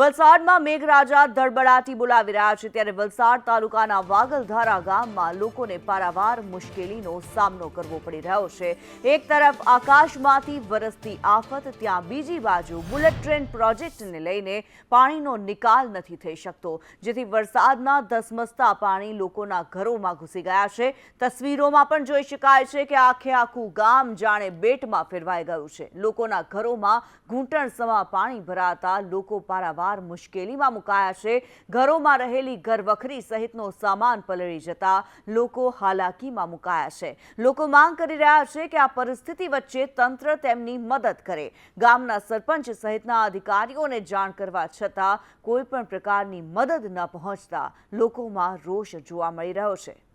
વલસાડમાં મેઘરાજા ધડબડાટી બોલાવી રહ્યા છે ત્યારે વલસાડ તાલુકાના વાગલધારા ગામમાં લોકોને પારાવાર મુશ્કેલીનો સામનો કરવો પડી રહ્યો છે. એક તરફ આકાશમાંથી વરસતી આફત, ત્યાં બીજી બાજુ બુલેટ ટ્રેન પ્રોજેક્ટને લઈને પાણીનો નિકાલ નથી થઈ શકતો, જેથી વરસાદના ધસમસતા પાણી લોકોના ઘરોમાં ઘૂસી ગયા છે. તસવીરોમાં પણ જોઈ શકાય છે કે આખે આખું ગામ જાણે બેટમાં ફેરવાઈ ગયું છે. લોકોના ઘરોમાં ઘૂંટણ સમા પાણી ભરાતા લોકો પારાવાર મુશ્કેલીમાં મુકાયા છે. ઘરોમાં રહેલી ઘરવખરી સહિતનો સામાન પલળી જતા લોકો હાલાકીમાં મુકાયા છે. લોકો માંગ કરી રહ્યા છે કે આ પરિસ્થિતિ વચ્ચે તંત્ર તેમની મદદ કરે. ગામના સરપંચ સહિતના અધિકારીઓને જાણ કરવા છતાં કોઈ પણ પ્રકારની મદદ ન પહોંચતા લોકોમાં રોષ જોવા મળી રહ્યો છે.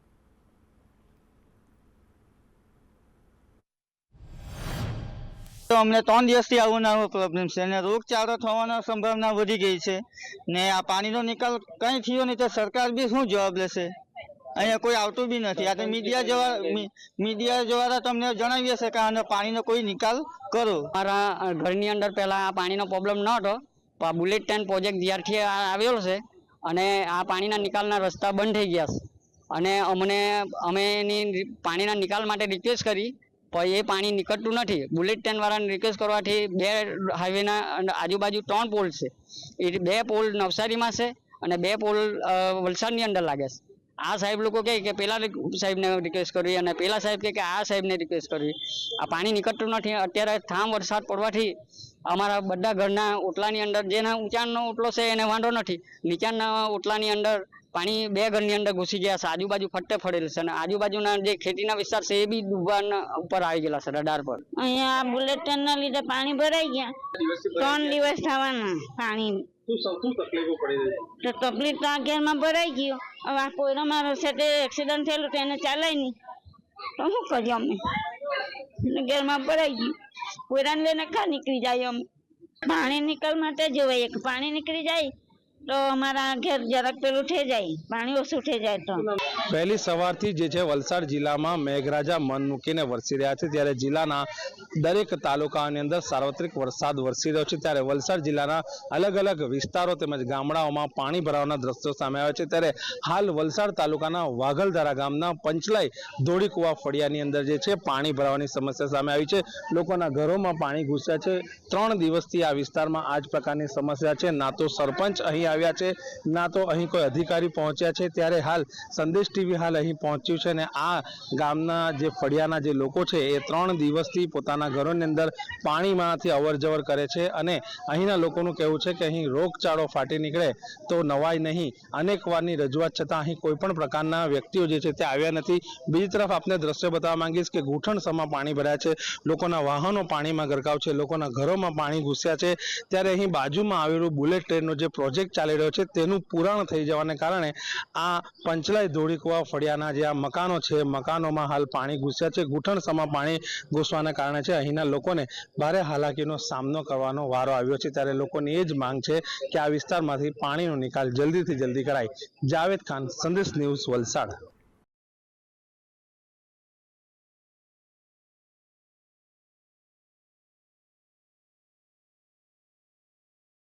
તો અમને ત્રણ દિવસથી આવો ને પ્રોબ્લેમ છે અને રોગચાળો થવાની સંભાવના વધી ગઈ છે ને આ પાણીનો નિકાલ કંઈ થયો નહીં તો સરકાર બી શું જવાબ લેશે? અહીંયા કોઈ આવતું બી નથી. આ તો મીડિયા જવા મીડિયા દ્વારા તમને જણાવી છે કે આનો પાણીનો કોઈ નિકાલ કરો. મારા ઘરની અંદર પહેલાં આ પાણીનો પ્રોબ્લેમ ન હતો. બુલેટ ટ્રેન પ્રોજેક્ટ જ્યારથી આ આવેલો છે અને આ પાણીના નિકાલના રસ્તા બંધ થઈ ગયા છે. અને અમને અમે એની પાણીના નિકાલ માટે રિક્વેસ્ટ કરી પણ એ પાણી નીકળતું નથી. બુલેટ ટ્રેન વાળાને રિક્વેસ્ટ કરવાથી બે હાઈવેના આજુબાજુ ત્રણ પોલ છે. એ બે પોલ નવસારીમાં છે અને બે પોલ વલસાડની અંદર લાગે છે. આ સાહેબ લોકો કહે કે પેલા સાહેબને રિક્વેસ્ટ કરવી અને પેલા સાહેબ કહે કે આ સાહેબને રિક્વેસ્ટ કરવી. આ પાણી નીકળતું નથી. અત્યારે થામ વરસાદ પડવાથી અમારા બધા ઘરના ઓટલાની અંદર, જેના ઊંચાણનો ઓટલો છે એને વાંધો નથી. નીચાણના ઓટલાની અંદર પાણી બે ઘરની અંદર ઘૂસી ગયા છે. આજુબાજુ ફટ્ટે ફરેલ છે અને આજુબાજુના જે ખેતીના વિસ્તાર છે એ બી ડૂબવાના ઉપર આવી ગયેલા છે રડાર પર. અહીંયા બુલેટ ટ્રેન ના લીધે પાણી ભરાઈ ગયા. ત્રણ દિવસ થવાના પાણી. તો તકલીફ તો આ માં ભરાઈ ગયું. હવે આ કોયરામાં સાથે એક્સિડન્ટ થયેલું તો એને ચાલાય નહીં. તો શું કરીએ અમે? ઘેરમાં ભરાઈ ગયું. કોયરાને લઈને કા નીકળી જાય અમે? પાણી નીકળ માટે જોવાય એક પાણી નીકળી જાય તો અમારા ઘેર જરાક પેલું થઈ જાય, પાણી ઓછું થઈ જાય તો. પહેલી સવારથી જે છે વલસાડ જિલ્લામાં મેઘરાજા મન મૂકીને વરસી રહ્યા છે, ત્યારે જિલ્લાના દરેક તાલુકાની અંદર સાર્વત્રિક વરસાદ વરસી રહ્યો છે, ત્યારે વલસાડ જિલ્લાના અલગ અલગ વિસ્તારો તેમજ ગામડાઓમાં પાણી ભરાવાના દ્રશ્યો સામે આવ્યા છે, ત્યારે હાલ વલસાડ તાલુકાના વાઘલધારા ગામના પંચલાઈ ધોળીકુવા ફળિયાની અંદર જે છે પાણી ભરાવાની સમસ્યા સામે આવી છે. લોકોના ઘરોમાં પાણી ઘૂસ્યા છે. ત્રણ દિવસથી આ વિસ્તારમાં આ જ પ્રકારની સમસ્યા છે. ના તો સરપંચ અહીં આવ્યા છે. ના તો અહીં કોઈ અધિકારી પહોંચ્યા છે. ત્યારે હાલ સંદેશ ટીવી હાલ અહીં પહોંચ્યું છે અને આ ગામના જે ફળિયાના જે લોકો છે, એ ત્રણ દિવસથી પોતાના ઘરોની અંદર પાણીમાંથી અવરજવર કરે છે અને અહીંના લોકોનું કહેવું છે કે અહીં રોગચાળો ફાટી નીકળે તો નવાય નહીં. અનેક વારની રજૂઆત છતાં અહીં કોઈ પણ પ્રકારના વ્યક્તિઓ જે છે તે આવ્યા નથી. બીજી તરફ આપને દ્રશ્ય બતાવવા માંગીશ કે સમા પાણી ભરાયા છે. લોકોના વાહનો પાણીમાં ગરકાવ છે. લોકોના ઘરોમાં પાણી ઘૂસ્યા છે. ત્યારે અહીં બાજુમાં આવેલું બુલેટ ટ્રેનનો જે પ્રોજેક્ટ ચાલી રહ્યો છે. તેનું પૂરણ થઈ જવાને કારણે આ પંચલાઈ ધોળીકુવા ફળિયાના જે આ મકાનો છે, મકાનોમાં હાલ પાણી ઘૂસ્યા છે. ઘૂંટણ સમા પાણી ઘૂસવાના કારણે છે. અહીંના લોકોને ભારે હાલાકીનો સામનો કરવાનો વારો આવ્યો છે. ત્યારે લોકોની એ જ માંગ છે કે આ વિસ્તારમાંથી પાણીનો નિકાલ જલ્દીથી જલ્દી કરાય. જાવેદ ખાન, સંદેશ ન્યૂઝ વલસાડ.